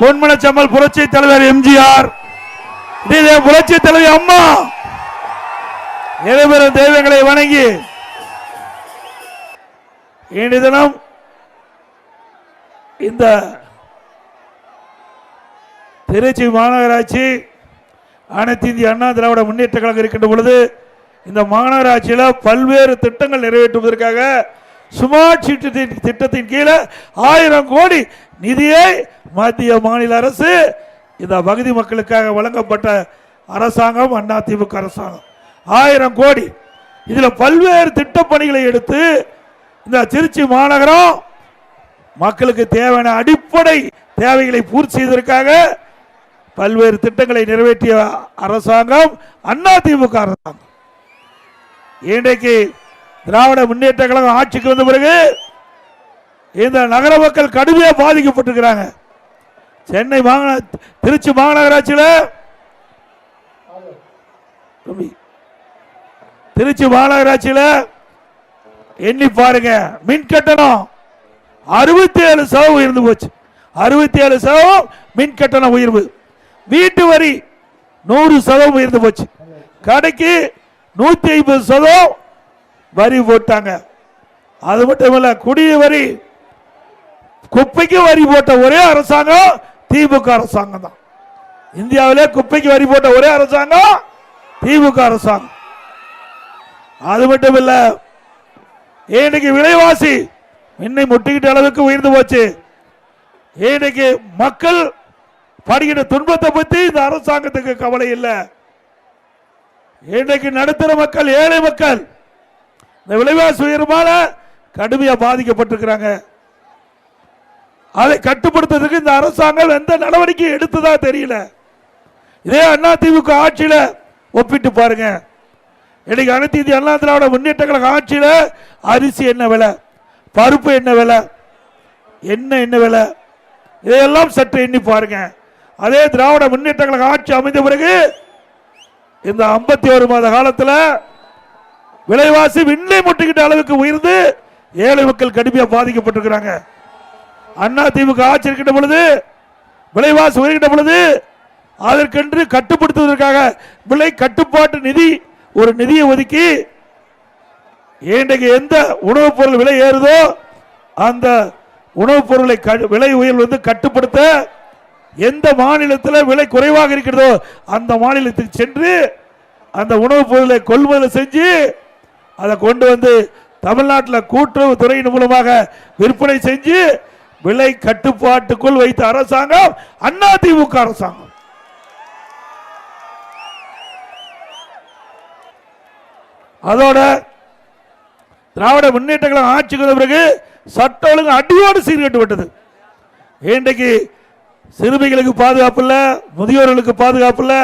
பொன்மனச்சம்மல் புரட்சி தலைவர் எம்ஜிஆர். புரட்சி தலைவி அம்மா. இருவரும் தெய்வங்களை வணங்கி இன்றைய தினம் இந்த திருச்சி மாநகராட்சி அனைத்து இந்திய அண்ணா திராவிட முன்னேற்ற கழகம் இருக்கின்ற பொழுது இந்த மாநகராட்சியில் பல்வேறு திட்டங்கள் நிறைவேற்றுவதற்காக ஸ்மார்ட் சிட்டி திட்டத்தின் கீழே ஆயிரம் கோடி நிதியை மத்திய மாநில அரசு இந்த பகுதி மக்களுக்காக வழங்கப்பட்ட அரசாங்கம் அதிமுக அரசாங்கம். ஆயிரம் கோடி. இதில் பல்வேறு திட்டப்பணிகளை எடுத்து இந்த திருச்சி மாநகரம் மக்களுக்கு தேவையான அடிப்படை தேவைகளை பூர்த்தி செய்வதற்காக பல்வேறு திட்டங்களை நிறைவேற்றிய அரசாங்கம் அதிமுக அரசாங்கம். இன்றைக்கு திராவிட முன்னேற்ற கழகம் ஆட்சிக்கு வந்த பிறகு இந்த நகர மக்கள் கடுமையாக பாதிக்கப்பட்டிருக்கிறாங்க. சென்னை மாநகர திருச்சி மாநகராட்சியில் திருச்சி மாநகராட்சியில் எண்ணி பாருங்க மின் கட்டணம் அறுபத்தி ஏழு சதவீதம் உயர்ந்து போச்சு. அறுபத்தி ஏழு சதவீதம் மின் கட்டணம் உயர்வு. வீட்டு வரி நூறு சதவீதம் உயர்ந்து போச்சு. கடைக்கு நூத்தி ஐம்பது சதவீதம் வரி போட்டாங்க. அது மட்டும் இல்ல குடிய வரி குப்பைக்கு வரி போட்ட ஒரே அரசாங்கம் திமுக அரசாங்கம் தான். இந்தியாவிலே குப்பைக்கு வரி போட்ட ஒரே அரசாங்கம் திமுக அரசாங்கம். அது மட்டும் இல்ல இன்னைக்கு விலைவாசி இன்னை முட்டிக்கிட்ட அளவுக்கு உயர்ந்து போச்சு. இன்னைக்கு மக்கள் படுகிற துன்பத்தை பத்தி இந்த அரசாங்கத்துக்கு கவலை இல்லை. இன்னைக்கு நடுத்தர மக்கள் ஏழை மக்கள் இந்த விலைவாசி உயர்வால கடுமையா பாதிக்கப்பட்டிருக்கிறாங்க. அதை கட்டுப்படுத்துறதுக்கு இந்த அரசாங்கம் எந்த நடவடிக்கை எடுத்ததா தெரியல. இதே அண்ணா திமுக ஆட்சியில ஒப்பிட்டு பாருங்க. இன்னைக்கு அனைத்து இந்திய அண்ணா திராவிட முன்னேற்ற கழக ஆட்சியில அரிசி என்ன விலை பருப்பு என்ன விலை என்ன என்ன விலை இதையெல்லாம் சற்று எண்ணி பாருங்க. அதே திராவிட முன்னேற்ற கழக ஆட்சி அமைந்த பிறகு இந்த 51 ஒரு மாத காலத்தில் விலைவாசி விண்ணை முட்டுக்கிட்ட அளவுக்கு உயர்ந்து ஏழை மக்கள் கடுமையாக பாதிக்கப்பட்டிருக்கிறாங்க. அண்ணா திமுக ஆட்சி இருக்கின்ற பொழுது விலைவாசி உயர்கின்ற பொழுது அதற்கென்று கட்டுப்படுத்துவதற்காக விலை கட்டுப்பாட்டு நிதி ஒரு நிதியை ஒதுக்கி இன்றைக்கு எந்த உணவுப் பொருள் விலை ஏறுதோ அந்த உணவுப் பொருளை க- விலை உயர்வு வந்து கட்டுப்படுத்த எந்த மாநிலத்தில் விலை குறைவாக இருக்கிறதோ அந்த மாநிலத்துக்கு சென்று அந்த உணவுப் பொருளை கொள்முதல் செஞ்சு அதை கொண்டு வந்து தமிழ்நாட்டில் கூட்டுறவு துறையின் மூலமாக விற்பனை செஞ்சு விலை கட்டுப்பாட்டுக்குள் வைத்த அரசாங்கம் அதிமுக அரசாங்கம். அதோட திராவிட முன்னேற்ற கழகம் ஆட்சிக்கு வந்த பிறகு சட்ட ஒழுங்கு அடியோடு சீர்கட்டு விட்டது. இன்றைக்கு சிறுமிகளுக்கு பாதுகாப்பு இல்லை முதியோர்களுக்கு பாதுகாப்பு இல்லை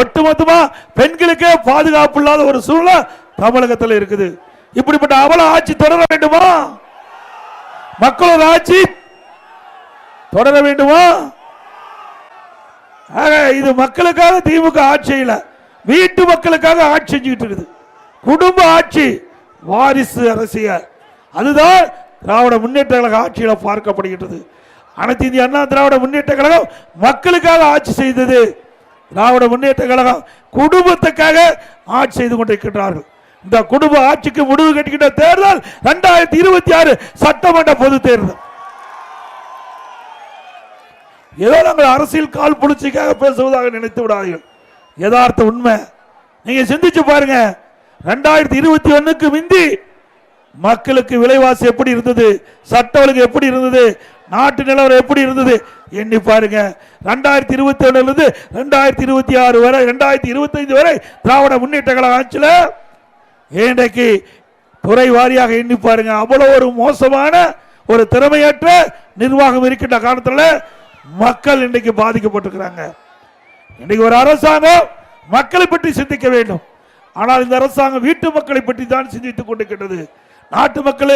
ஒட்டுமொத்தமா பெண்களுக்கே பாதுகாப்பு இல்லாத ஒரு சூழ்நிலை தமிழகத்தில் இருக்குது. இப்படிப்பட்ட அவல ஆட்சி தொடர வேண்டுமா? மக்களோட ஆட்சி தொடர வேண்டுமா? ஆக இது மக்களுக்காக திமுக ஆட்சி இல்ல. வீட்டு மக்களுக்காக ஆட்சி செஞ்சுக்கிட்டு இருக்குது. குடும்ப ஆட்சி வாரிசு அரசியல். அதுதான் திராவிட முன்னேற்ற கழக ஆட்சியில் பார்க்கப்படுகின்றது. அனைத்து இந்திய அண்ணா திராவிட முன்னேற்ற கழகம் மக்களுக்காக ஆட்சி செய்தது. திராவிட முன்னேற்ற கழகம் குடும்பத்துக்காக ஆட்சி செய்து கொண்டிருக்கின்றார்கள். இந்த குடும்ப ஆட்சிக்கு முடிவு கட்டுகின்ற தேர்தல் இரண்டாயிரத்தி இருபத்தி ஆறு சட்டமன்ற பொது தேர்தல். ஏதோ நாங்கள் அரசியல் கால் புளிச்சிக்காக பேசுவதாக நினைத்து விடாதீர்கள். யதார்த்த உண்மை. நீங்க சிந்திச்சு பாருங்க. ரெண்டாயிரத்தி இருபத்தி ஒண்ணுக்கு மிந்தி மக்களுக்கு விலைவாசி எப்படி இருந்தது? சட்ட ஒழுங்கு எப்படி இருந்தது? நாட்டு நிலவரம் எப்படி இருந்தது? எண்ணி பாருங்க. ரெண்டாயிரத்தி இருபத்தி ஒன்னுலேருந்து ரெண்டாயிரத்தி இருபத்தி ஆறு வரை ரெண்டாயிரத்தி இருபத்தஞ்சு வரை திராவிட முன்னேற்ற கழக ஆட்சியில் இன்றைக்கு துறை வாரியாக எண்ணி பாருங்க. அவ்வளோ ஒரு மோசமான ஒரு திறமையற்ற நிர்வாகம் இருக்கின்ற காலத்தில் மக்கள் இன்றைக்கு பாதிக்கப்பட்டிருக்கிறாங்க. இன்றைக்கு ஒரு அரசாங்கம் மக்களை பற்றி சிந்திக்க வேண்டும். ஆனால் இந்த அரசாங்கம் வீட்டு மக்களை பற்றி தான் சிந்தித்துக் கொண்டிருக்கின்றது. நாட்டு மக்கள்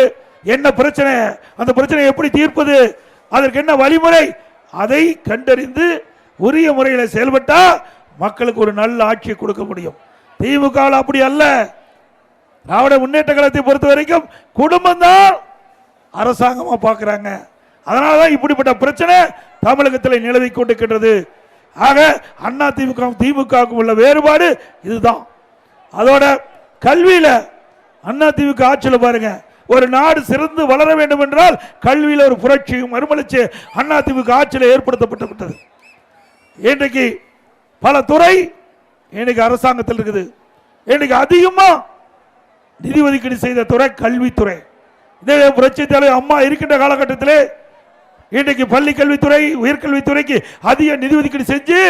என்ன பிரச்சனை? அந்த பிரச்சனையை எப்படி தீர்ப்பது? அதற்கு என்ன வழிமுறை? அதை கண்டறிந்து உரிய முறையில் செயல்பட்டால் மக்களுக்கு ஒரு நல்ல ஆட்சியை கொடுக்க முடியும். திமுக அப்படி அல்ல. திராவிட முன்னேற்ற கழகத்தை பொறுத்த வரைக்கும் குடும்பம் தான் அரசாங்கமாக பார்க்குறாங்க அதனால தான் இப்படிப்பட்ட பிரச்சனை தமிழகத்தில் நிலவி கொண்டிருக்கின்றது. ஆக அண்ணா திமுக திமுகவுக்கும் உள்ள வேறுபாடு இதுதான். அதோட கல்வியில் அண்ணா திமுக ஆட்சியில் பாருங்கள் ஒரு நாடு சிறந்து வளர வேண்டும் என்றால் கல்வியில் ஒரு புரட்சியும் மறுமலர்ச்சி அண்ணா ஆட்சியில் ஏற்படுத்தப்பட்டுவிட்டது. இன்றைக்கு பல துறை இன்னைக்கு அரசாங்கத்தில் இருக்குது. இன்னைக்கு அதிகமா நிதி ஒதுக்கீடு செய்த துறை கல்வித்துறை. இதே புரட்சி தலைவர் அம்மா இருக்கின்ற காலகட்டத்திலே இன்றைக்கு பள்ளி கல்வித்துறை உயர்கல்வித்துறைக்கு அதிக நிதி ஒதுக்கீடு செஞ்சு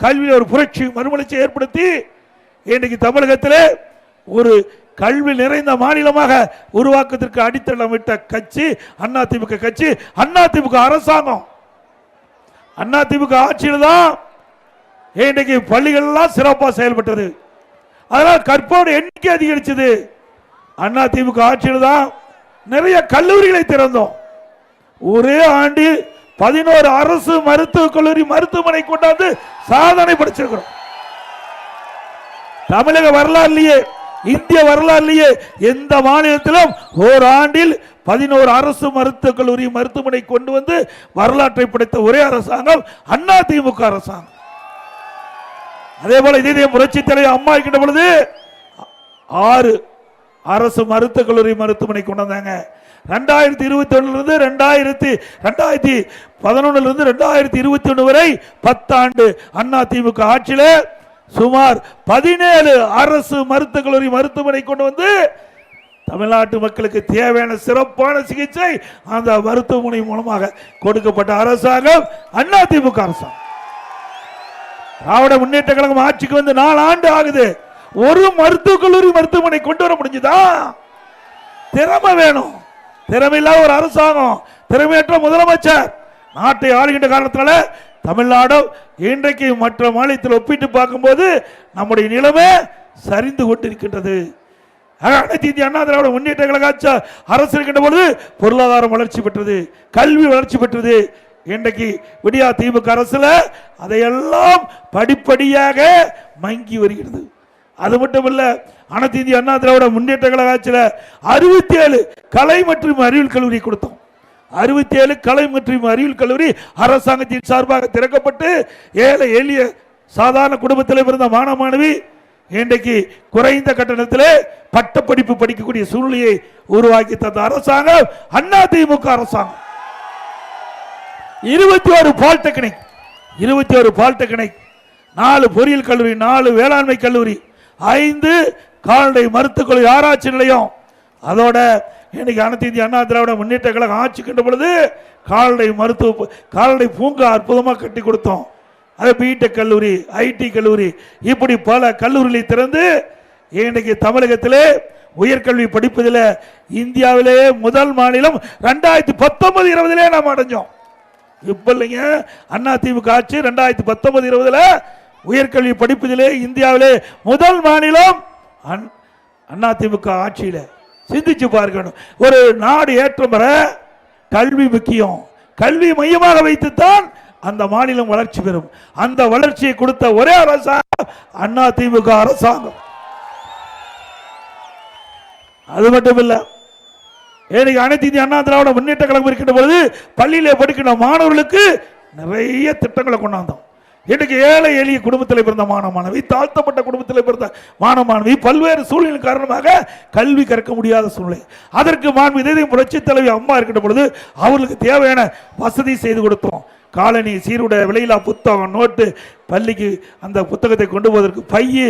கல்வியில் ஒரு புரட்சி மறுமலர்ச்சி ஏற்படுத்தி இன்றைக்கு தமிழகத்தில் ஒரு கல்வி நிறைந்த மாநிலமாக உருவாக்கத்திற்கு அடித்தளம் விட்ட கட்சி அதிமுக கட்சி அதிமுக அரசாங்கம். அதிமுக ஆட்சியில் தான் இன்றைக்கு பள்ளிகள்லாம் சிறப்பாக செயல்பட்டது. அதனால் கற்போடு எண்ணிக்கை அதிகரிச்சது. அண்ணா திமுக ஆட்சியில் தான் நிறைய கல்லூரிகளை திறந்தோம். ஒரே ஆண்டு பதினோரு அரசு மருத்துவக் கல்லூரி மருத்துவமனை கொண்டாந்து சாதனை படைச்சிருக்கிறோம். தமிழக வரலாறுலயே இந்திய வரலாறுலயே எந்த மாநிலத்திலும் ஓராண்டில் பதினோரு அரசு மருத்துவக் கல்லூரி மருத்துவமனை கொண்டு வந்து வரலாற்றை படைத்த ஒரே அரசாங்கம் அண்ணா திமுக அரசாங்கம். அதே போல இதே புரட்சி தலைவர் அம்மா இருக்கின்ற பொழுது ஆறு அரசு மருத்துவக் கல்லூரி மருத்துவமனை கொண்டு வந்தாங்க. ரெண்டாயிரத்தி இருபத்தி ஒண்ணுல இருந்து ரெண்டாயிரத்தி ரெண்டாயிரத்தி பதினொன்னுல இருந்து ரெண்டாயிரத்தி இருபத்தி ஒண்ணு வரை பத்தாண்டு அண்ணா திமுக ஆட்சியில சுமார் பதினேழு அரசு மருத்துவக் கல்லூரி மருத்துவமனை கொண்டு வந்து தமிழ்நாட்டு மக்களுக்கு தேவையான சிறப்பான சிகிச்சை அந்த மருத்துவமனை மூலமாக கொடுக்கப்பட்ட அரசாங்கம் அண்ணா திமுக அரசாங்கம். திராவிட முன்னேற்ற கழகம் ஆட்சிக்கு வந்து நாலு ஆண்டு ஆகுது. ஒரு மருத்துவக் கல்லூரி மருத்துவமனை கொண்டு வர முடிஞ்சுதா? திறமை வேணும். திறமையில்லாத ஒரு அரசாங்கம். திறமையற்ற முதலமைச்சர். நாட்டை ஆளுகின்ற காரணத்தினால தமிழ்நாடு இன்றைக்கு மற்ற மாநிலத்தில் ஒப்பிட்டு பார்க்கும்போது நம்முடைய நிலைமை சரிந்து கொண்டிருக்கின்றது. அனைத்து இந்திய அண்ணா திராவிட முன்னேற்ற கழக அரசு இருக்கின்ற பொழுது பொருளாதாரம் வளர்ச்சி பெற்றது கல்வி வளர்ச்சி பெற்றது. இன்றைக்கு விடியா திமுக அரசில் அதையெல்லாம் படிப்படியாக மங்கி வருகிறது. அது மட்டும் இல்லை அனைத்து இந்திய அண்ணா திராவிட முன்னேற்ற கழக ஆட்சியில் அறுபத்தி ஏழு கலை மற்றும் அறிவியல் கல்லூரி கொடுத்தோம். அறுபத்தி ஏழு கலை மற்றும் அறிவியல் கல்லூரி அரசாங்கத்தின் சார்பாக திறக்கப்பட்டு ஏழை எளிய சாதாரண குடும்பத்தில் பிறந்த மாணவ மாணவி இன்றைக்கு குறைந்த கட்டணத்திலே பட்டப்படிப்பு படிக்கக்கூடிய சூழ்நிலையை உருவாக்கி தந்த அரசாங்கம் அண்ணா திமுக அரசாங்கம். இருபத்தி ஒரு பாலிடெக்னிக் இருபத்தி ஒரு பாலிடெக்னிக் நாலு பொறியியல் கல்லூரி நாலு வேளாண்மை கல்லூரி ஐந்து கால்நடை மருத்துவக் கல்லூரி ஆராய்ச்சி நிலையம். அதோட இன்னைக்கு அனைத்து இந்திய அண்ணா திராவிட முன்னேற்ற கழகம் ஆட்சி கண்ட பொழுது கால்நடை மருத்துவ கால்நடை பூங்கா அற்புதமாக கட்டி கொடுத்தோம். அது பிடெக் கல்லூரி ஐடி கல்லூரி இப்படி பல கல்லூரிகளை திறந்து இன்னைக்கு தமிழகத்திலே உயர்கல்வி படிப்பதில் இந்தியாவிலே முதல் மாநிலம் ரெண்டாயிரத்தி பத்தொன்பது இருபதுலே நாம் அடைஞ்சோம். இப்போ இல்லைங்க அண்ணா திமுக ஆட்சி ரெண்டாயிரத்தி பத்தொன்பது இருபதில் உயர்கல்வி படிப்பதிலே இந்தியாவிலே முதல் மாநிலம் அண்ணா திமுக ஆட்சியில். சிந்திச்சு பார்க்கணும். ஒரு நாடு ஏற்றம் பெற கல்வி முக்கியம். கல்வி மையமாக வைத்துத்தான் அந்த மாநிலம் வளர்ச்சி பெறும். அந்த வளர்ச்சியை கொடுத்த ஒரே அரசாங்கம் அண்ணா திமுக அரசாங்கம். அது மட்டும் இல்லை ஏனைக்கு அனைத்து இந்திய அண்ணா திராவிட முன்னேற்ற கழகம் இருக்கின்ற பொழுது பள்ளியிலே படிக்கின்ற மாணவர்களுக்கு நிறைய திட்டங்களை கொண்டாந்தோம். இன்றைக்கு ஏழை எளிய குடும்பத்தில் பிறந்த மாணவ மாணவி தாழ்த்தப்பட்ட குடும்பத்தில் பிறந்த மாணவ மாணவி பல்வேறு சூழ்நிலை காரணமாக கல்வி கற்க முடியாத சூழ்நிலை. அதற்கு மாண்பு இதே புரட்சி தலைவி அம்மா இருக்கின்ற பொழுது அவர்களுக்கு தேவையான வசதி செய்து கொடுத்தோம். காலனி சீருட விலையில்லா புத்தகம் நோட்டு பள்ளிக்கு அந்த புத்தகத்தை கொண்டு போவதற்கு பையு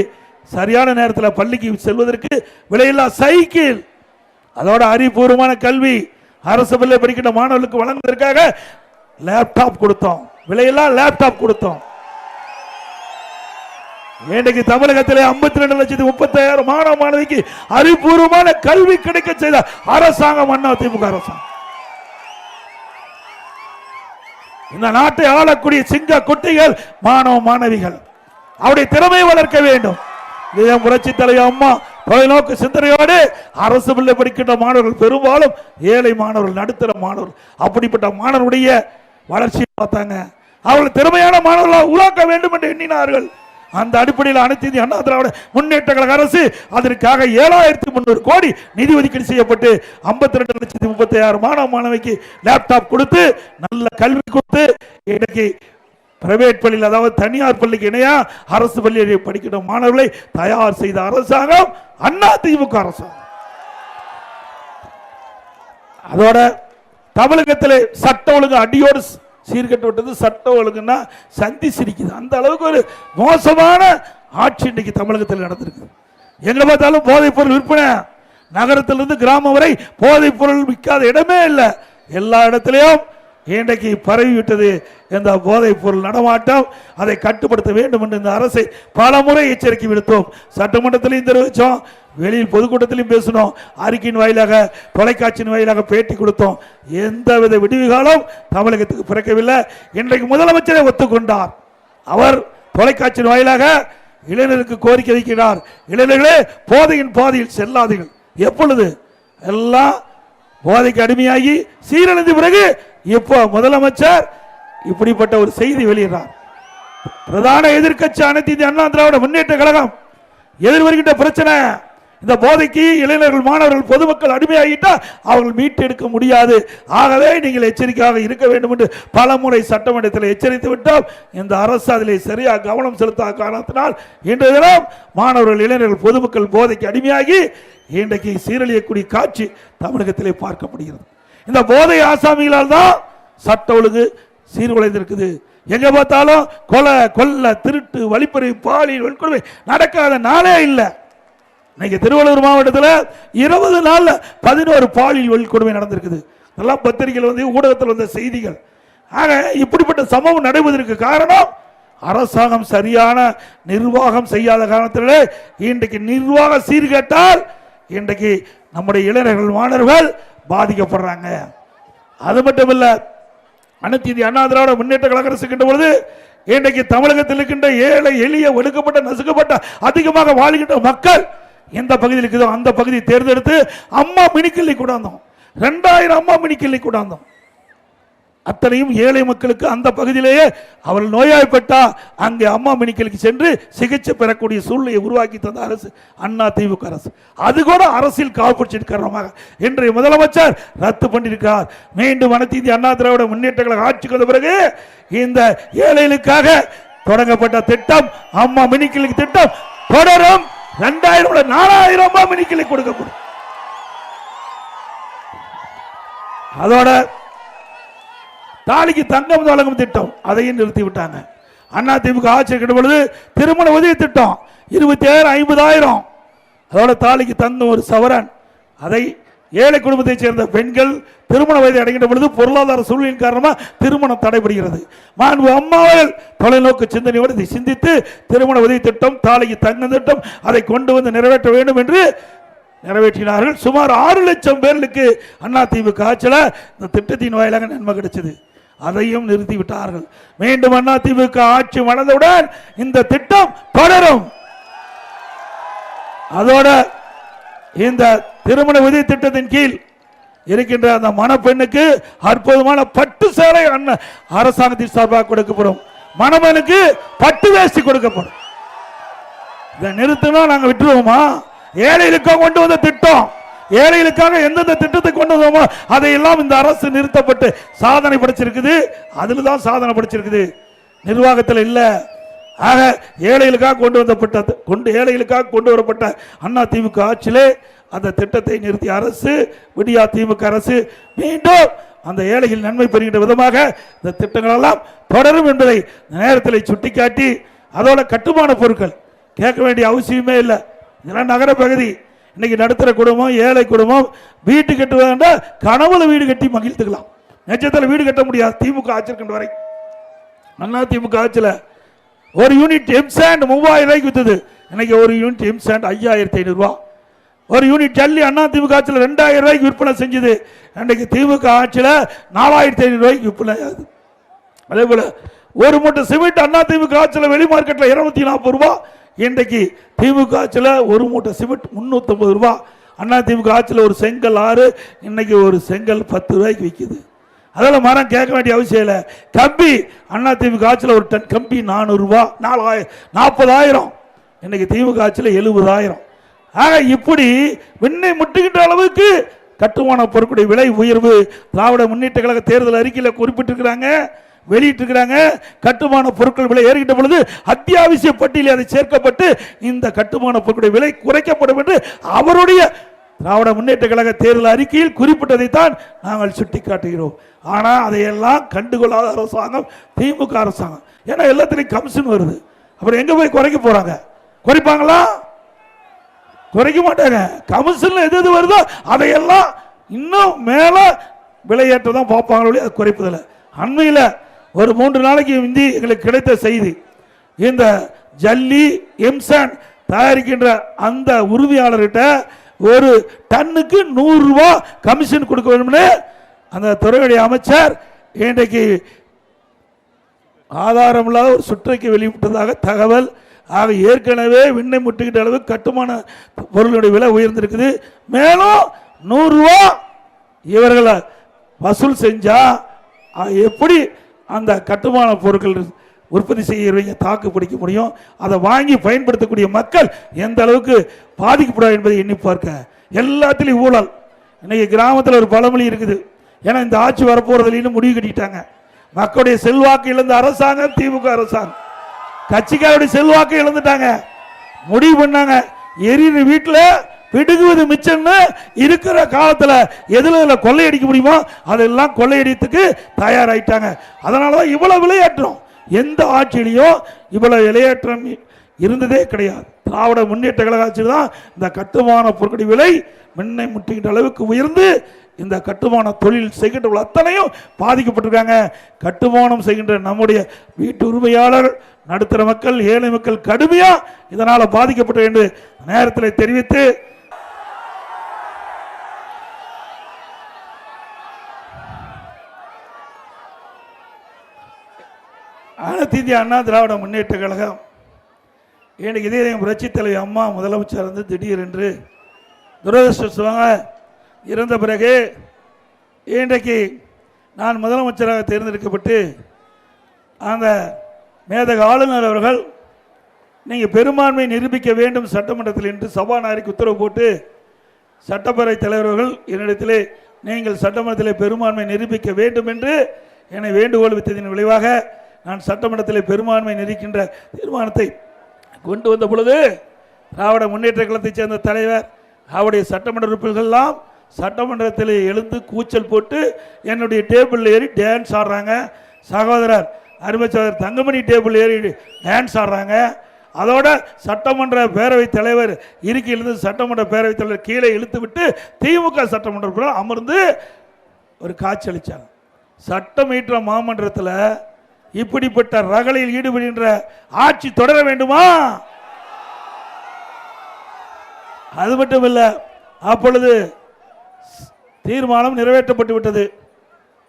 சரியான நேரத்தில் பள்ளிக்கு செல்வதற்கு விலையில்லா சைக்கிள். அதோட அறிவுபூர்வமான கல்வி அரசு பள்ளியில் படிக்கின்ற மாணவர்களுக்கு வழங்குவதற்காக லேப்டாப் கொடுத்தோம். விலையெல்லாம் லேப்டாப் கொடுத்தோம். இன்றைக்கு தமிழகத்தில் ஐம்பத்தி ரெண்டு லட்சத்தி முப்பத்தாயிரம் மாணவ மாணவிக்கு அறிவுபூர்வமான கல்வி கிடைக்க செய்த அரசாங்கம் அண்ணா திமுக அரசாங்கம். இந்த நாட்டை ஆளக்கூடிய சிங்க குட்டிகள் மாணவ மாணவிகள். அவருடைய திறமையை வளர்க்க வேண்டும். இதயம் புரட்சி தலைவர் அம்மா தொலைநோக்கு சிந்தனையோடு அரசு பிள்ளை படிக்கின்ற மாணவர்கள் பெரும்பாலும் ஏழை மாணவர்கள் நடுத்தர மாணவர்கள். அப்படிப்பட்ட மாணவருடைய வளர்ச்சியை பார்த்தாங்க. அவர்கள் திறமையான மாணவர்களாக உருவாக்க வேண்டும் என்று எண்ணினார்கள். அந்த அடிப்படையில் அனைத்து இந்திய அண்ணா திராவிட முன்னேற்ற கழக அரசு அதற்காக ஏழாயிரத்தி முன்னூறு கோடி நிதி ஒதுக்கீடு செய்யப்பட்டு ஐம்பத்தி ரெண்டு லட்சத்தி முப்பத்தி ஆறு மாணவ மாணவிக்கு லேப்டாப் கொடுத்து நல்ல கல்வி கொடுத்து இன்னைக்கு பிரைவேட் பள்ளியில் அதாவது தனியார் பள்ளிக்கு இணையா அரசு பள்ளியில் படிக்கிற மாணவர்களை தயார் செய்த அரசாங்கம் அண்ணா திமுக அரசாங்கம். அதோட தமிழகத்தில் சட்ட ஒழுங்கு அடியோடு சீர்கெட்டு விட்டது சட்டம் ஒழுங்குன்னா சந்தி சிரிக்குது. அந்த அளவுக்கு ஒரு மோசமான ஆட்சி இன்னைக்கு தமிழகத்தில் நடந்திருக்கு. எங்க பார்த்தாலும் போதைப் பொருள் விற்பனை. நகரத்திலிருந்து கிராமம் வரை போதைப் பொருள் விற்காத இடமே இல்லை. எல்லா இடத்துலையும் இன்றைக்கு பரவி விட்டது இந்த போதைப் பொருள் நடமாட்டம் அதை கட்டுப்படுத்த வேண்டும் என்று இந்த அரசை பல முறை எச்சரிக்கை விடுத்தோம். சட்டமன்றத்திலையும் தெரிவித்தோம் வெளியில் பொதுக்கூட்டத்திலையும் பேசினோம். அறிக்கையின் வாயிலாக தொலைக்காட்சியின் வாயிலாக பேட்டி கொடுத்தோம். எந்தவித விடுவிகாலம் தமிழகத்துக்கு பிறக்கவில்லை. இன்றைக்கு முதலமைச்சரை ஒத்துக்கொண்டார். அவர் தொலைக்காட்சியின் வாயிலாக இளைஞருக்கு கோரிக்கை வைக்கிறார். இளைஞர்களே போதையின் பாதையில் செல்லாதீர்கள். எப்பொழுது? எல்லாம் போதைக்கு அடிமையாகி சீரழிந்த பிறகு இப்போ முதலமைச்சர் இப்படிப்பட்ட ஒரு செய்தி வெளியிடுறார். பிரதான எதிர்க்கட்சி அனைத்து இந்திய அண்ணா திராவிட முன்னேற்ற கழகம் எதிர்வருகின்ற பிரச்சனை இந்த போதைக்கு இளைஞர்கள் மாணவர்கள் பொதுமக்கள் அடிமையாகிட்டா அவர்கள் மீட்டெடுக்க முடியாது. ஆகவே நீங்கள் எச்சரிக்கையாக இருக்க வேண்டும் என்று பல முறை சட்டமன்றத்தில் எச்சரித்து விட்டோம். இந்த அரசு அதில் சரியாக கவனம் செலுத்தாத காரணத்தினால் இன்றைய தினம் மாணவர்கள் இளைஞர்கள் பொதுமக்கள் போதைக்கு அடிமையாகி இன்றைக்கு சீரழியக்கூடிய காட்சி தமிழகத்திலே பார்க்கப்படுகிறது இந்த போதை ஆசாமிகளால் தான் சட்ட ஒழுங்கு சீர்குலைந்திருக்குது. எங்க பார்த்தாலும் கொலை கொல்ல திருட்டு வழிப்பறி பாலியல் வன்கொடுமை நடக்காத நாளே இல்லை. இன்னைக்கு திருவள்ளூர் மாவட்டத்தில் இருபது நாளில் பதினோரு பாலியல் வன்கொடுமை நடந்திருக்குது. இதெல்லாம் பத்திரிகையில் வந்து ஊடகத்தில் வந்த செய்திகள். ஆக இப்படிப்பட்ட சம்பவம் நடைபெறுவதற்கு காரணம் அரசாங்கம் சரியான நிர்வாகம் செய்யாத காரணத்திலே இன்றைக்கு நிர்வாக சீர்கேட்டால் இன்றைக்கு நம்முடைய இளைஞர்கள் மாணவர்கள் பாதிக்கப்படுறாங்க. அது மட்டும் இல்லை அனைத்து இந்திய அண்ணா திராவிட முன்னேற்ற கழக இருக்கின்ற பொழுது இன்றைக்கு தமிழகத்தில் இருக்கின்ற ஏழை எளிய ஒடுக்கப்பட்ட நசுக்கப்பட்ட அதிகமாக வாழ்கின்ற மக்கள் எந்த பகுதியில் இருக்குதோ அந்த பகுதியை தேர்ந்தெடுத்து அம்மா மினிக்கிள்ளி கொண்டாந்தோம். ரெண்டாயிரம் அம்மா மினிக்கிள்ளி கொண்டாந்தோம். அத்தனையும் ஏழை மக்களுக்கு அந்த பகுதியிலேயே அவள் நோயாய்ப்பட்டா அங்கே அம்மா மினிக்கலுக்கு சென்று சிகிச்சை பெறக்கூடிய சூழ்நிலையை உருவாக்கி தந்த அரசு அண்ணா திமுக அரசு. அது கூட அரசியல் காப்பிடிச்சிட்டு காரணமாக. இன்றைய முதலமைச்சர் ரத்து பண்ணியிருக்கார். மீண்டும் அனைத்து இந்திய அண்ணா திராவிட முன்னேற்ற கழக ஆட்சிக்கு வந்த பிறகு இந்த ஏழைகளுக்காக தொடங்கப்பட்ட திட்டம் அம்மா மினிக்கலுக்கு திட்டம் தொடரும். ரெண்டாயிரம் நாலாயிரம் அம்மா மினிக்கலுக்கு கொடுக்கப்படும். அதோட தாலிக்கு தங்கம் வழங்கும் திட்டம். அதையும் நிறுத்தி விட்டாங்க அண்ணா திமுக ஆட்சி பொழுது திருமண உதவி திட்டம். இருபத்தி ஆயிரம் ஐம்பதாயிரம். அதோட தாலிக்கு தந்த ஒரு சவரன். அதை ஏழை குடும்பத்தைச் சேர்ந்த பெண்கள் திருமண வயதை அடைகின்ற பொழுது பொருளாதார சூழ்நிலையின் காரணமாக திருமணம் தடைபடுகிறது. மாண்பு அம்மாவர்கள் தொலைநோக்கு சிந்தனையோடு இதை சிந்தித்து திருமண உதவி திட்டம் தாலிக்கு தங்கம் திட்டம் அதை கொண்டு வந்து நிறைவேற்ற வேண்டும் என்று நிறைவேற்றினார்கள். சுமார் ஆறு லட்சம் பேர்களுக்கு அண்ணா ஆட்சியில் இந்த திட்டத்தின் வாயிலாக நன்மை கிடைச்சது. அதையும் நிறுத்திவிட்டார்கள். மீண்டும் அதிமுக ஆட்சி வளர்ந்தவுடன் இந்த திட்டம் தொடரும் அதோட இந்த திருமண உதவி திட்டத்தின் கீழ் இருக்கின்ற அந்த மணப்பெண்ணுக்கு அற்புதமான பட்டு சேலை அரசாங்கத்தின் சார்பாக கொடுக்கப்படும். மணமனுக்கு பட்டு வேஷ்டி கொடுக்கப்படும். இதை நிறுத்தினா நாங்கள் விட்டுருவோமா? ஏழைகளுக்காக கொண்டு வந்த திட்டம். ஏழைகளுக்காக எந்தெந்த திட்டத்தை கொண்டு வந்தோமோ அதையெல்லாம் இந்த அரசு நிறுத்தப்பட்டு சாதனை படைச்சிருக்குது. அதில் தான் சாதனை படைச்சிருக்குது. நிர்வாகத்தில் இல்லை. ஆக ஏழைகளுக்காக கொண்டு வந்தப்பட்ட கொண்டு ஏழைகளுக்காக கொண்டு வரப்பட்ட அண்ணா திமுக ஆட்சியிலே அந்த திட்டத்தை நிறுத்திய அரசு விடியா திமுக அரசு மீண்டும் அந்த ஏழைகள் நன்மை பெறுகின்ற விதமாக இந்த திட்டங்களெல்லாம் தொடரும் என்பதை நேரத்தில் சுட்டிக்காட்டி அதோட கட்டுமான பொருட்கள் கேட்க வேண்டிய அவசியமே இல்லை. இதெல்லாம் நகர பகுதி. இன்னைக்கு நடுத்தர குடும்பம் ஏழை குடும்பம் வீட்டு கட்டுவதா கனவுல வீடு கட்டி மகிழ்த்துக்கலாம் நெச்சத்தில் வீடு கட்ட முடியாது. திமுக ஆட்சிருக்கின்ற வரை. அண்ணா திமுக ஆட்சியில் ஒரு யூனிட் எம்சாண்ட் மூவாயிரம் ரூபாய்க்கு விற்றுது இன்னைக்கு ஒரு யூனிட் எம்சாண்ட் ஐயாயிரத்தி ஐநூறுரூவா ஒரு யூனிட் ஜல்லி அண்ணா திமுக ஆட்சியில் ரெண்டாயிரம் ரூபாய்க்கு விற்பனை செஞ்சது. இன்னைக்கு திமுக ஆட்சியில் நாலாயிரத்தி ஐநூறு ரூபாய்க்கு விற்பனை ஆகுது. அதே போல் ஒரு மூட்டை சிமெண்ட் அண்ணா திமுக ஆட்சியில் வெளி மார்க்கெட்டில் இருநூத்தி நாற்பது ரூபா. இன்றைக்கு திமுக ஆட்சியில் ஒரு மூட்டை சிமெண்ட் முந்நூற்றம்பது ரூபா. அண்ணா திமுக ஆட்சியில் ஒரு செங்கல் ஆறு இன்றைக்கி ஒரு செங்கல் பத்து ரூபாய்க்கு விற்கிது அதெல்லாம் மரம் கேட்க வேண்டிய அவசியம் இல்லை. கம்பி அண்ணா திமுக ஆட்சியில் ஒரு டன் கம்பி நானூறுரூவா நாலாயிரம் நாற்பதாயிரம். இன்றைக்கி திமுக ஆட்சியில் எழுபதாயிரம். ஆக இப்படி விண்ணை முட்டுகின்ற அளவுக்கு கட்டுமான பொருட்களுடைய விலை உயர்வு திராவிட முன்னேற்ற கழக தேர்தல் அறிக்கையில் குறிப்பிட்டிருக்கிறாங்க. வெளியிட்டிருக்கிறாங்க. கட்டுமான பொருட்கள் விலை ஏறுகின்ற பொழுது அத்தியாவசிய பட்டியலில் அதை சேர்க்கப்பட்டு இந்த கட்டுமான பொருட்களுடைய விலை குறைக்கப்படும் என்று அவருடைய திராவிட முன்னேற்ற கழக தேர்தல் அறிக்கையில் குறிப்பிட்டதைத்தான் நாங்கள் சுட்டிக்காட்டுகிறோம். ஆனால் அதையெல்லாம் கண்டுகொள்ளாத அரசாங்கம் திமுக அரசாங்கம். ஏன்னா எல்லாத்துலேயும் கமிஷன் வருது. அப்புறம் எங்கே போய் குறைக்க போகிறாங்க குறைப்பாங்களா? குறைக்க மாட்டாங்க. கமிஷன்ல எது எது வருதோ அதையெல்லாம் இன்னும் மேலே விலையேற்ற தான் பார்ப்பாங்களே அது குறைப்பதில்லை. அண்மையில் ஒரு மூன்று நாளைக்கு முந்தி எங்களுக்கு கிடைத்த செய்தி இந்த ஜல்லி எம்சான் தயாரிக்கின்ற அந்த உறுதியாளர்கிட்ட ஒரு டன்னுக்கு நூறுரூவா கமிஷன் கொடுக்க வேணும்னு அந்த துறையுடைய அமைச்சர் இன்றைக்கு ஆதாரம் இல்லாத ஒரு சுற்றைக்கு வெளியிட்டதாக தகவல். ஆக ஏற்கனவே விண்ணை முட்டுகின்ற அளவு கட்டுமான பொருளுடைய விலை உயர்ந்திருக்குது. மேலும் நூறுரூவா இவர்களை வசூல் செஞ்சால் எப்படி அந்த கட்டுமான பொருட்கள் உற்பத்தி செய்யறவங்க தாக்கு பிடிக்க முடியும். அதை வாங்கி பயன்படுத்தக்கூடிய மக்கள் எந்த அளவுக்கு பாதிக்கப்படாது என்பதை எண்ணி பார்க்க. எல்லாத்துலேயும் ஊழல். இன்னைக்கு கிராமத்தில் ஒரு பழமொழி இருக்குது. ஏன்னா இந்த ஆட்சி வரப்போறதுலன்னு முடிவு கட்டிட்டாங்க. மக்களுடைய செல்வாக்கு இழந்த அரசாங்கம் திமுக அரசாங்கம். கட்சிக்காருடைய செல்வாக்கு இழந்துட்டாங்க. முடிவு பண்ணாங்க. எரியுற வீட்டில் பிடுங்குவது மிச்சம்னு இருக்கிற காலத்தில் எதில் இதில் கொள்ளையடிக்க முடியுமோ அதெல்லாம் கொள்ளையடித்துக்கு தயாராகிட்டாங்க அதனால தான் இவ்வளவு விளையாட்டுறோம் எந்த ஆட்சியிலையும் இவ்வளவு விளையாட்டம் இருந்ததே கிடையாது. திராவிட முன்னேற்ற கழக ஆட்சியில் தான் இந்த கட்டுமான பொருட்கடி விலை மின்னை முட்டுகின்ற அளவுக்கு உயர்ந்து இந்த கட்டுமான தொழில் செய்கின்ற அத்தனையும் பாதிக்கப்பட்டிருக்காங்க. கட்டுமானம் செய்கின்ற நம்முடைய வீட்டு உரிமையாளர் நடுத்தர மக்கள் ஏழை மக்கள் கடுமையாக இதனால் பாதிக்கப்பட்ட என்று நேரத்தில் தெரிவித்து அனைத்து இந்திய அண்ணா திராவிட முன்னேற்ற கழகம். எனக்கு இதே எங்கள் புரட்சி தலைவி அம்மா முதலமைச்சர் வந்து திடீரென்று துரதிருஷ்டவங்க இறந்த பிறகு இன்றைக்கு நான் முதலமைச்சராக தேர்ந்தெடுக்கப்பட்டு அந்த மேதக ஆளுநர் அவர்கள் நீங்கள் பெரும்பான்மை நிரூபிக்க வேண்டும் சட்டமன்றத்தில் என்று சபாநாயகருக்கு உத்தரவு போட்டு சட்டப்பேரவை தலைவர்கள் என்னிடத்திலே நீங்கள் சட்டமன்றத்திலே பெரும்பான்மை நிரூபிக்க வேண்டும் என்று என்னை வேண்டுகோள் வித்ததின் விளைவாக நான் சட்டமன்றத்தில் பெரும்பான்மை நிரூபிக்கின்ற தீர்மானத்தை கொண்டு வந்த பொழுது திராவிட முன்னேற்ற கழகத்தைச் சேர்ந்த தலைவர் அவருடைய சட்டமன்ற உறுப்பினர்கள்லாம் சட்டமன்றத்தில் எழுந்து கூச்சல் போட்டு என்னுடைய டேபிளில் ஏறி டான்ஸ் ஆடுறாங்க. சகோதரர் அருமை சகோதரர் தங்கமணி டேபிள் ஏறி டான்ஸ் ஆடுறாங்க. அதோட சட்டமன்ற பேரவைத் தலைவர் இருக்கையிலிருந்து சட்டமன்ற பேரவைத் தலைவர் கீழே இழுத்து விட்டு திமுக சட்டமன்ற அமர்ந்து ஒரு காட்சி அளித்தாங்க சட்டமீற்ற மாமன்றத்தில் இப்படிப்பட்ட ரகளையில் ஈடுபடுகின்ற ஆட்சி தொடர வேண்டுமா? அது மட்டும் இல்லை அப்பொழுது தீர்மானம் நிறைவேற்றப்பட்டு விட்டது.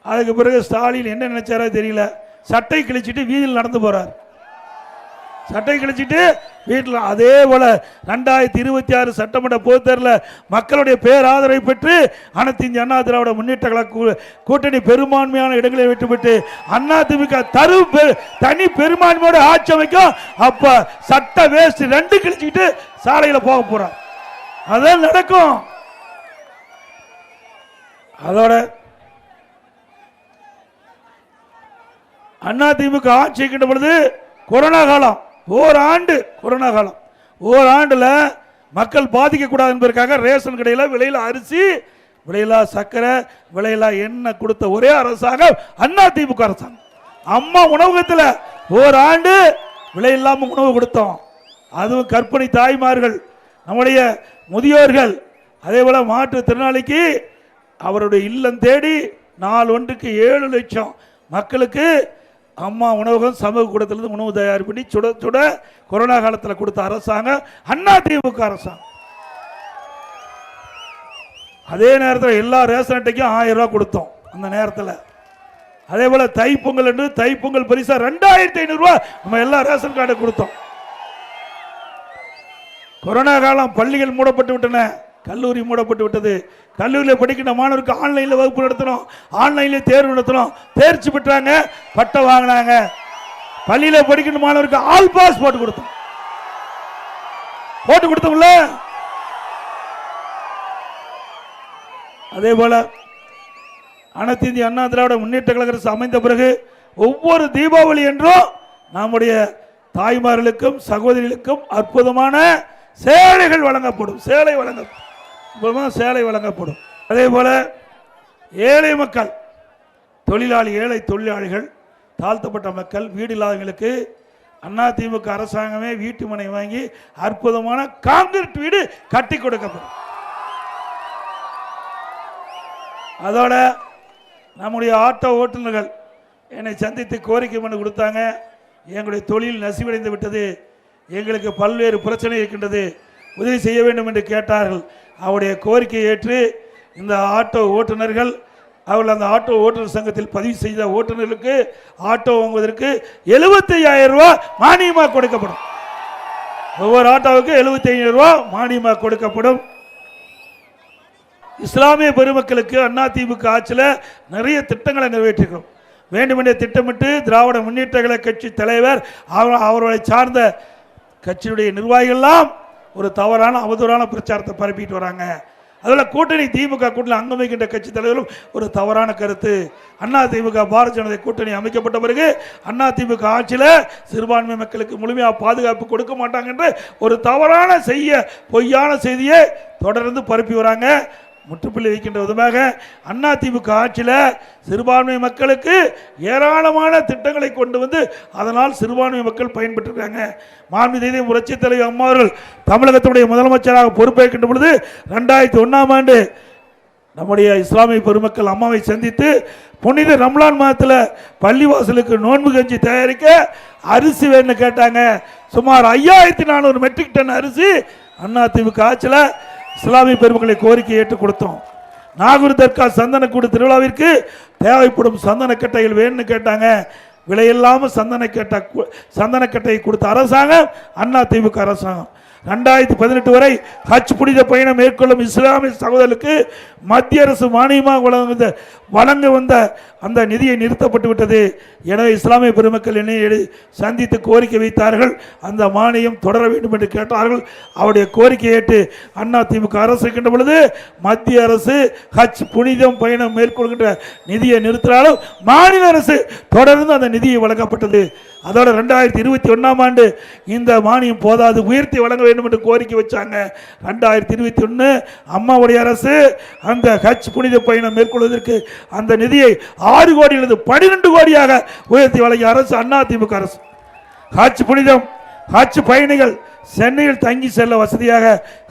அதுக்கு பிறகு ஸ்டாலின் என்ன நினைச்சாரோ தெரியல. சட்டை கிழிச்சிட்டு வீதியில் நடந்து போறார். சட்டை கிழிச்சிட்டு வீட்டில் அதே போல ரெண்டாயிரத்தி இருபத்தி ஆறு சட்டமன்ற பொதுத்தேர்தலில் மக்களுடைய பேராதரவை பெற்று அனைத்து இந்திய அண்ணா திராவிட முன்னேற்ற கழக கூ- கூட்டணி பெரும்பான்மையான இடங்களை விட்டுவிட்டு அண்ணா திமுக தரு தனி பெரும்பான்மையோட ஆட்சி அமைக்கும். அப்போ சட்ட வேஸ்ட் ரெண்டு கிழிச்சிக்கிட்டு சாலையில் போக போகிறோம் அதான் நடக்கும். அதோட அண்ணா திமுக ஆட்சி பொழுது கொரோனா காலம். ஓராண்டு கொரோனா காலம். ஓராண்டில் மக்கள் பாதிக்கக்கூடாது என்பதற்காக ரேஷன் கடையில் விலையில் அரிசி விலையில்லா சர்க்கரை விலையிலா எண்ணெய் கொடுத்த ஒரே அரசாங்கம் அண்ணா திமுக அரசாங்கம். அம்மா உணவகத்தில் ஓராண்டு விலை இல்லாமல் உணவு கொடுத்தோம். அதுவும் கற்பிணி தாய்மார்கள் நம்முடைய முதியோர்கள் அதே போல் மாற்றுத்திறனாளிக்கு அவருடைய இல்லம் தேடி நாலு ஒன்றுக்கு ஏழு லட்சம் மக்களுக்கு அம்மா உணவகம் சமூக கூடத்திலிருந்து உணவு தயார் பண்ணி சுட சுட கொரோனா காலத்தில் கொடுத்த அரசாங்கம் அண்ணா திமுக அரசாங்கம். அதே நேரத்தில் எல்லா ரேஷன் அட்டைக்கும் ஆயிரம் ரூபா கொடுத்தோம் அந்த நேரத்தில். அதே போல் தைப்பொங்கல் என்று தைப்பொங்கல் பரிசா ரெண்டாயிரத்தி ஐநூறுரூவா நம்ம எல்லா ரேஷன் கார்டு கொடுத்தோம். கொரோனா காலம் பள்ளிகள் மூடப்பட்டு விட்டன. கல்லூரி மூடப்பட்டு விட்டது. கல்லூரியில் படிக்கின்ற மாணவருக்கு ஆன்லைனில் வகுப்பு நடத்தணும். ஆன்லைனில் தேர்வு நடத்தணும். தேர்ச்சி பெற்றாங்க பட்டம் வாங்கினாங்க. பள்ளியில் படிக்கின்ற மாணவருக்கு ஆல் பாஸ் போட்டு கொடுத்தோம். போட்டு கொடுத்தோம்ல? அதே போல அனைத்து இந்திய அண்ணா திராவிட முன்னேற்ற கழக அரசு அமைந்த பிறகு ஒவ்வொரு தீபாவளி என்றும் நம்முடைய தாய்மார்களுக்கும் சகோதரிகளுக்கும் அற்புதமான சேலைகள் வழங்கப்படும். சேலை வழங்கப்படும். மூலமாக சேலை வழங்கப்படும். அதே போல் ஏழை மக்கள் தொழிலாளி ஏழை தொழிலாளிகள் தாழ்த்தப்பட்ட மக்கள் வீடு இல்லாதவங்களுக்கு அதிமுக அரசாங்கமே வீட்டு மனை வாங்கி அற்புதமான காங்கிரீட் வீடு கட்டி கொடுக்கப்படும். அதோட நம்முடைய ஆட்டோ ஓட்டுநர்கள் என்னை சந்தித்து கோரிக்கை மனு கொடுத்தாங்க. எங்களுடைய தொழில் நசிவடைந்து விட்டது. எங்களுக்கு பல்வேறு பிரச்சனை இருக்கின்றது. உதவி செய்ய வேண்டும் என்று கேட்டார்கள். அவருடைய கோரிக்கையை ஏற்று இந்த ஆட்டோ ஓட்டுநர்கள் அவர்கள் அந்த ஆட்டோ ஓட்டுநர் சங்கத்தில் பதிவு செய்த ஓட்டுநர்களுக்கு ஆட்டோ வாங்குவதற்கு 75000 ரூபாய் மானியமாக கொடுக்கப்படும். ஒவ்வொரு ஆட்டோவுக்கு 75000 ரூபாய் மானியமாக கொடுக்கப்படும். இஸ்லாமிய பெருமக்களுக்கு அண்ணா திமுக ஆட்சியில் நிறைய திட்டங்களை நிறைவேற்றிருக்கிறோம். வேண்டுமென்றே திட்டமிட்டு திராவிட முன்னேற்ற கழக கட்சி தலைவர் அவர் அவர்களை சார்ந்த கட்சியுடைய நிர்வாகிகள்லாம் ஒரு தவறான அவதூறான பிரச்சாரத்தை பரப்பிட்டு வராங்க. அதில் கூட்டணி திமுக கூட்டணி அங்கம் வைக்கின்ற கட்சி தலைவர்களும் ஒரு தவறான கருத்து. அண்ணா திமுக பாரதிய ஜனதா கூட்டணி அமைக்கப்பட்ட பிறகு அண்ணா திமுக ஆட்சியில் சிறுபான்மை மக்களுக்கு முழுமையாக பாதுகாப்பு கொடுக்க மாட்டாங்க என்று ஒரு தவறான செய்ய பொய்யான செய்தியை தொடர்ந்து பரப்பி வராங்க. முற்றுப்புள்ளி வைக்கின்ற விதமாக அண்ணா திமுக ஆட்சியில் சிறுபான்மை மக்களுக்கு ஏராளமான திட்டங்களை கொண்டு வந்து அதனால் சிறுபான்மை மக்கள் பயன்பெற்றிருக்காங்க. மாண்புமிகு புரட்சி தலைவர் அம்மா அவர்கள் தமிழகத்துடைய முதலமைச்சராக பொறுப்பேற்கின்ற பொழுது ரெண்டாயிரத்தி ஒன்றாம் ஆண்டு நம்முடைய இஸ்லாமிய பெருமக்கள் அம்மாவை சந்தித்து புனித ரம்லான் மாதத்தில் பள்ளிவாசலுக்கு நோன்பு கஞ்சி தயாரிக்க அரிசி வேணும்னு கேட்டாங்க. சுமார் ஐயாயிரத்தி நானூறு மெட்ரிக் டன் அரிசி அண்ணா திமுக ஆட்சியில் இஸ்லாமிய பெருமக்களை கோரிக்கை ஏற்று கொடுத்தோம். நாகூர் தர்கா சந்தனக்கூடு திருவிழாவிற்கு தேவைப்படும் சந்தனக்கட்டைகள் வேணும்னு கேட்டாங்க. விலையில்லாமல் சந்தனக்கட்டை சந்தனக்கட்டையை கொடுத்த அரசாங்கம் அண்ணா திமுக அரசாங்கம். ரெண்டாயிரத்தி பதினெட்டு வரை ஹஜ் புனித பயணம் மேற்கொள்ளும் இஸ்லாமிய சகோதரர்களுக்கு மத்திய அரசு மானியமாக வழங்க வழங்க வந்த அந்த நிதியை நிறுத்தப்பட்டு விட்டது. எனவே இஸ்லாமிய பெருமக்கள் என்னை எடு- சந்தித்து கோரிக்கை வைத்தார்கள். அந்த மானியம் தொடர வேண்டும் என்று கேட்டார்கள். அவருடைய கோரிக்கையை ஏற்று அண்ணா திமுக அரசு இருக்கின்ற பொழுது மத்திய அரசு ஹஜ் புனிதம் பயணம் மேற்கொள்கின்ற நிதியை நிறுத்தினாலும் மாநில அரசு தொடர்ந்து அந்த நிதியை வழங்கப்பட்டது. அதோட ரெண்டாயிரத்தி இருபத்தி ஒன்றாம் ஆண்டு இந்த மானியம் போதாது உயர்த்தி வழங்க வேண்டும் என்று கோரிக்கை வச்சாங்க. ரெண்டாயிரத்தி இருபத்தி ஒன்று அம்மாவுடைய அரசு அந்த ஹஜ் புனித பயணம் மேற்கொள்வதற்கு அந்த நிதியை ஆறு கோடியிலிருந்து பன்னிரெண்டு கோடியாக உயர்த்தி வழங்கிய அரசு அதிமுக அரசு. காட்சி புனிதம் காட்சி பயணிகள் சென்னையில் தங்கி செல்ல வசதியாக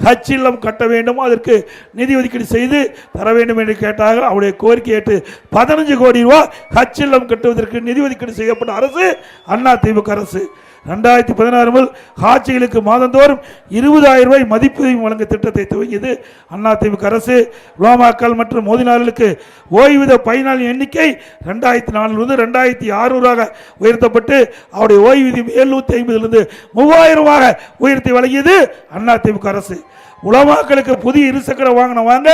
ஹஜ் இல்லம் கட்ட வேண்டும் அதற்கு நிதி ஒதுக்கீடு செய்து தர வேண்டும் என்று கேட்டார்கள். அவருடைய கோரிக்கை ஏற்று பதினஞ்சு கோடி ரூபாய் ஹஜ் இல்லம் கட்டுவதற்கு நிதி ஒதுக்கீடு செய்யப்பட்ட அரசு அண்ணா திமுக அரசு. ரெண்டாயிரத்தி பதினாறு முதல் காட்சிகளுக்கு மாதந்தோறும் இருபதாயிரம் ரூபாய் மதிப்பு வழங்க திட்டத்தை துவங்கியது. அதிமுக அரசு உலாமாக்கள் மற்றும் மோதினார்களுக்கு ஓய்வூதிய பயனாளி எண்ணிக்கை ரெண்டாயிரத்தி நாலுலேருந்து ரெண்டாயிரத்தி அறுநூறாக உயர்த்தப்பட்டு அவருடைய ஓய்வூதியம் எழுநூத்தி ஐம்பதுலேருந்து மூவாயிரமாக உயர்த்தி வழங்கியது அதிமுக அரசு. உலமாக்களுக்கு புதிய இருசக்கர வாகனம் வாங்க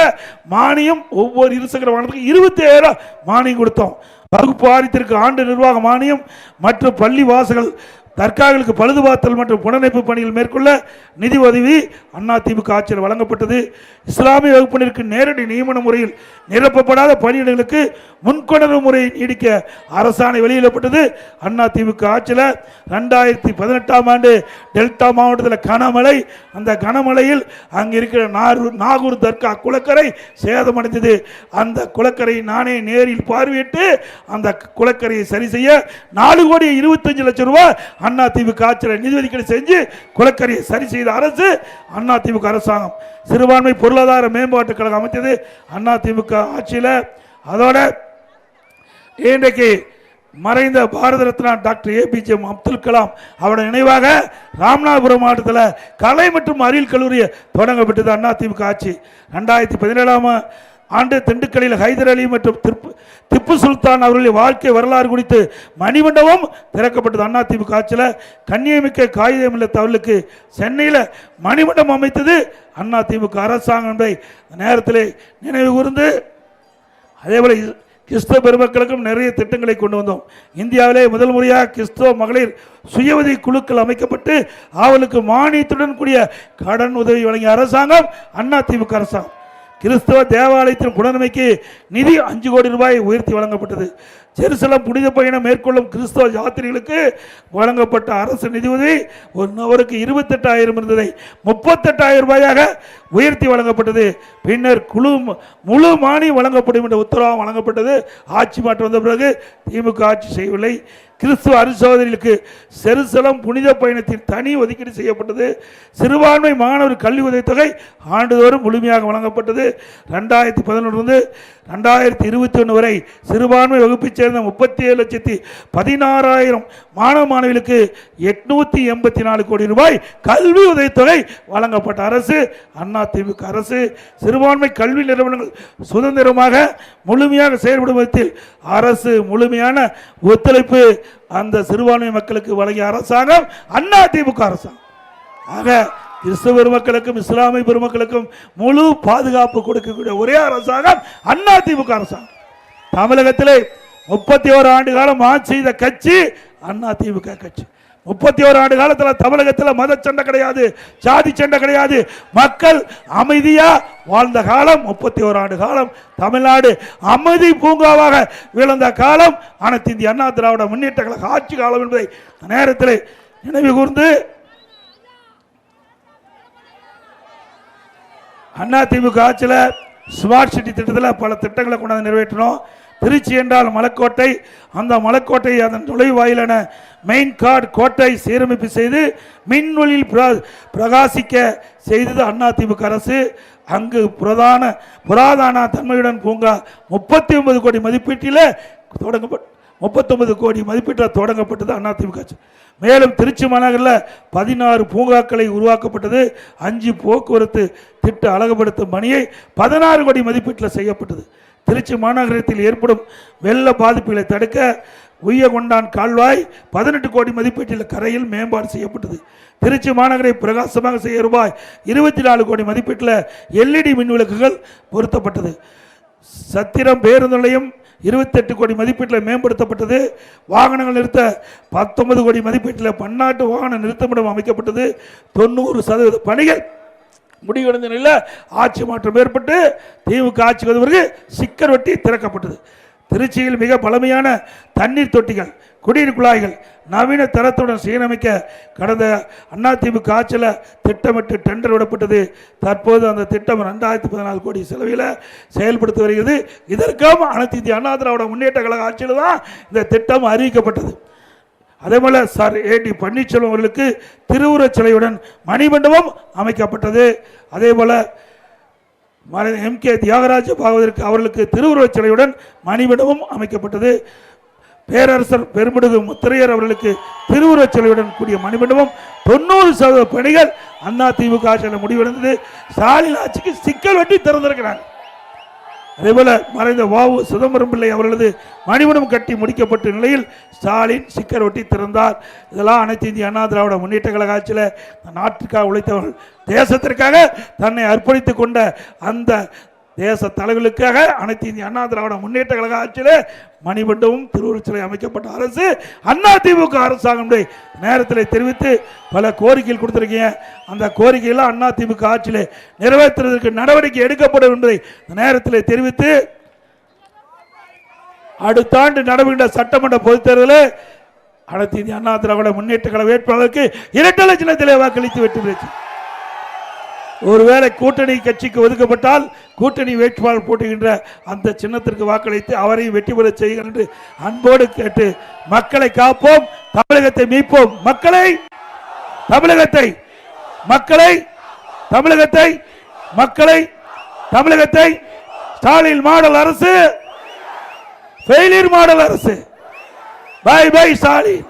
மானியம் ஒவ்வொரு இருசக்கர வாகனத்துக்கு இருபத்தி ஏழாயிரம் மானியம் கொடுத்தோம். வகுப்பு ஆரித்திற்கு ஆண்டு நிர்வாக மானியம் மற்றும் பள்ளி வாசல்கள் தற்காகளுக்கு பழுதுபார்த்தல் மற்றும் புனரமைப்பு பணிகள் மேற்கொள்ள நிதி உதவி அதிமுக ஆட்சியில் வழங்கப்பட்டது. இஸ்லாமிய வகுப்பினருக்கு நேரடி நியமன முறையில் நிரப்பப்படாத பணியிடங்களுக்கு முன்கொணர்வு முறையை நீடிக்க அரசாணை வெளியிடப்பட்டது. அதிமுக ஆட்சியில் ரெண்டாயிரத்தி பதினெட்டாம் ஆண்டு டெல்டா மாவட்டத்தில் கனமழை அந்த கனமழையில் அங்கே இருக்கிற நாகூர் நாகூர் தர்கா குளக்கரை சேதமடைந்தது. அந்த குளக்கரை நானே நேரில் பார்வையிட்டு அந்த குளக்கரையை சரி செய்ய நாலு கோடி இருபத்தஞ்சு லட்சம் ரூபாய் அண்ணா திமுக ஆட்சியில் நிதி ஒதுக்கீடு செஞ்சு குளக்கரையை சரி செய்த அரசு அண்ணா திமுக அரசாங்கம். சிறுபான்மை பொருளாதார மேம்பாட்டுக் கழகம் அமைத்தது அண்ணா திமுக ஆட்சியில். அதோட இன்றைக்கு மறைந்த பாரத ரத்னா டாக்டர் ஏபிஜே அப்துல் கலாம் அவருடைய நினைவாக ராமநாதபுரம் மாவட்டத்தில் கலை மற்றும் அறிவியல் கல்லூரியை தொடங்கப்பட்டது அதிமுக ஆட்சி. ரெண்டாயிரத்தி பதினேழாம் ஆண்டு திண்டுக்கல்லில் ஹைதர் அலி மற்றும் திப்பு திப்பு சுல்தான் அவர்களின் வாழ்க்கை வரலாறு குறித்து மணிமண்டபம் திறக்கப்பட்டது. அதிமுக ஆட்சியில் கண்ணியமிக்க காகிதம் இல்ல தவளுக்கு சென்னையில் மணிமண்டபம் அமைத்தது அதிமுக அரசாங்கம் என்பதை நேரத்தில் நினைவு கூர்ந்து அதேபோல் கிறிஸ்தவ பெருமக்களுக்கும் நிறைய திட்டங்களை கொண்டு வந்தோம். இந்தியாவிலே முதல் முறையாக கிறிஸ்தவ மகளிர் சுய உதவி குழுக்கள் அமைக்கப்பட்டு அவளுக்கு மானியத்துடன் கூடிய கடன் உதவி வழங்கிய அரசாங்கம் அதிமுக அரசாங்கம். கிறிஸ்தவ தேவாலயத்தின் புனரமைக்கு நிதி அஞ்சு கோடி ரூபாய் உயர்த்தி வழங்கப்பட்டது. ஜெருசலம் புனித பயணம் மேற்கொள்ளும் கிறிஸ்தவ யாத்திரிகளுக்கு வழங்கப்பட்ட அரசு நிதி உதவி ஒரு நபருக்கு இருபத்தெட்டாயிரம் இருந்ததை முப்பத்தெட்டாயிரம் ரூபாயாக உயர்த்தி வழங்கப்பட்டது. பின்னர் குழு முழு மானியம் வழங்கப்படும் என்ற உத்தரவாக வழங்கப்பட்டது. ஆட்சி மாற்றம் வந்த பிறகு திமுக ஆட்சி செய்யவில்லை. கிறிஸ்துவ அரிசோதரிகளுக்கு செருசலம் புனித பயணத்தில் தனி ஒதுக்கீடு செய்யப்பட்டது. சிறுபான்மை மாணவர் கல்வி உதவித்தொகை ஆண்டுதோறும் முழுமையாக வழங்கப்பட்டது. ரெண்டாயிரத்தி பதினொன்று ரெண்டாயிரத்தி இருபத்தி ஒன்று வரை சிறுபான்மை வகுப்பைச் சேர்ந்த முப்பத்தி ஏழு லட்சத்தி பதினாறாயிரம் மாணவ மாணவிகளுக்கு எட்நூற்றி எண்பத்தி நாலு கோடி ரூபாய் கல்வி உதவித்தொகை வழங்கப்பட்ட அரசு அண்ணா திமுக அரசு. சிறுபான்மை கல்வி நிறுவனங்கள் சுதந்திரமாக முழுமையாக செயல்படும் விதத்தில் அரசு முழுமையான ஒத்துழைப்பு அந்த சிறுபான்மை மக்களுக்கு வழங்கிய அரசாங்கம் அண்ணா திமுக அரசாங்கம். ஆக கிறிஸ்தவ பெருமக்களுக்கும் இஸ்லாமிய பெருமக்களுக்கும் முழு பாதுகாப்பு கொடுக்கக்கூடிய ஒரே அரசாங்கம் அண்ணா திமுக அரசாங்கம். தமிழகத்திலே முப்பத்தி ஓரு ஆண்டு காலம் ஆட்சி செய்த கட்சி அண்ணா திமுக கட்சி. முப்பத்தி ஓரு ஆண்டு காலத்தில் தமிழகத்தில் மத சண்டை கிடையாது சாதி சண்டை கிடையாது. மக்கள் அமைதியா வாழ்ந்த காலம் முப்பத்தி ஒரு ஆண்டு காலம். தமிழ்நாடு அமைதி பூங்காவாக விழுந்த காலம். அனைத்து இந்திய அண்ணா திராவிட முன்னேற்ற கழக ஆட்சி காலம் என்பதை நேரத்தில் நினைவு கூர்ந்து அண்ணா திமுக ஆட்சியில் ஸ்மார்ட் சிட்டி திட்டத்தில் பல திட்டங்களை கொண்டாந்து நிறைவேற்றினோம். திருச்சி என்றால் மலைக்கோட்டை. அந்த மலைக்கோட்டை அதன் நுழைவாயிலான மெயின் கார்டு கோட்டை சீரமைப்பு செய்து மின்வெளியில் பிர- பிரகாசிக்க செய்தது அதிமுக அரசு. அங்கு பிரதான புராதான தன்மையுடன் பூங்கா முப்பத்தி ஒன்பது கோடி மதிப்பீட்டில் தொடங்கப்பட்டு முப்பத்தொன்பது கோடி மதிப்பீட்டில் தொடங்கப்பட்டது அதிமுக ஆட்சி மேலும் திருச்சி மாநகரில் பதினாறு பூங்காக்களை உருவாக்கப்பட்டது. அஞ்சு போக்குவரத்து திட்ட அழகுபடுத்தும் பணியை பதினாறு கோடி மதிப்பீட்டில் செய்யப்பட்டது. திருச்சி மாநகரத்தில் ஏற்படும் வெள்ள பாதிப்புகளை தடுக்க உய்யகொண்டான் கால்வாய் பதினெட்டு கோடி மதிப்பீட்டில் கரையில் மேம்பாடு செய்யப்பட்டது. திருச்சி மாநகரை பிரகாசமாக செய்ய ரூபாய் இருபத்தி நாலு கோடி மதிப்பீட்டில் எல்இடி மின் விளக்குகள் பொருத்தப்பட்டது. சத்திரம் பேருந்து நிலையம் இருபத்தெட்டு கோடி மதிப்பீட்டில் மேம்படுத்தப்பட்டது. வாகனங்கள் நிறுத்த பத்தொன்பது கோடி மதிப்பீட்டில் பன்னாட்டு வாகன நிறுத்தமிடம் அமைக்கப்பட்டது. தொண்ணூறு சதவீத பணிகள் முடிவடைந்த நிலையில் ஆட்சி மாற்றம் ஏற்பட்டு திமுக ஆட்சிக்கு வந்த பிறகு சிக்கர் வெட்டி திறக்கப்பட்டது. திருச்சியில் மிக பழமையான தண்ணீர் தொட்டிகள் குடிநீர் குழாய்கள் நவீன தரத்துடன் சீரமைக்க கடந்த அதிமுக ஆட்சியில் திட்டமிட்டு டெண்டர் விடப்பட்டது. தற்போது அந்த திட்டம் ரெண்டாயிரத்தி பதினாலு கோடி செலவில் செயல்படுத்தி வருகிறது. இதற்கும் அனைத்து இந்திய அண்ணா திராவிட முன்னேற்ற கழக ஆட்சியில் தான் இந்த திட்டம் அறிவிக்கப்பட்டது. அதே போல் சார் ஏடி பன்னீர்செல்வம் அவர்களுக்கு திருவுருவச் சிலையுடன் மணிமண்டபம் அமைக்கப்பட்டது. அதே மறைந்த எம் கே தியாகராஜ பாகவதற்கு அவர்களுக்கு திருவுருவச் சிலையுடன் மணிமண்டபம் அமைக்கப்பட்டது. பேரரசர் பெருமிடுகு முத்திரையர் அவர்களுக்கு திருவுருவச் சிலையுடன் கூடிய மணிமண்டபம் தொண்ணூறு சதவீத பணிகள் அண்ணா திமுக ஆட்சியில் முடிவடைந்தது. ஸ்டாலின் ஆட்சிக்கு சிக்கல் வெட்டி திறந்திருக்கிறாங்க அதேபோல மறைந்த வாவு சிதம்பரம் பிள்ளை அவர்களது மணிமணம் கட்டி முடிக்கப்பட்ட நிலையில் ஸ்டாலின் சிக்கர் ஒட்டி திறந்தார். இதெல்லாம் அனைத்து இந்திய அண்ணா திராவிட முன்னேற்ற கழக ஆட்சியில் நாட்டிற்காக உழைத்தவர்கள் தேசத்திற்காக தன்னை அர்ப்பணித்து கொண்ட அந்த தேச தலைவர்களுக்காக அனைத்து இந்திய அண்ணா திராவிட முன்னேற்ற கழக ஆட்சியில் மணிமண்டபம் திருவுருச்சிலை அமைக்கப்பட்ட அரசு அண்ணா திமுக அரசாங்கம் நேரத்தில் தெரிவித்து பல கோரிக்கைகள் கொடுத்துருக்கீங்க. அந்த கோரிக்கையெல்லாம் அண்ணா திமுக ஆட்சியில் நிறைவேற்றுவதற்கு நடவடிக்கை எடுக்கப்படும் என்பதை இந்த நேரத்தில் தெரிவித்து அடுத்த ஆண்டு நடவுகின்ற சட்டமன்ற பொதுத் தேர்தலில் அனைத்து இந்திய அண்ணா திராவிட முன்னேற்ற கழக வேட்பாளருக்கு இரட்டை லட்சணத்திலே வாக்களித்து வெற்றி பெற்று ஒருவேளை கூட்டணி கட்சிக்கு ஒதுக்கப்பட்டால் கூட்டணி வேட்பாளர் போட்டுகின்ற அந்த சின்னத்திற்கு வாக்களித்து அவரையும் வெற்றி பெற செய்கிறேன் என்று அன்போடு கேட்டு மக்களை காப்போம் தமிழகத்தை மீட்போம். மக்களை தமிழகத்தை மக்களை தமிழகத்தை மக்களை தமிழகத்தை. ஸ்டாலின் மாடல் அரசு ஃபெயிலியர் மாடல் அரசு. Bye bye Stalin.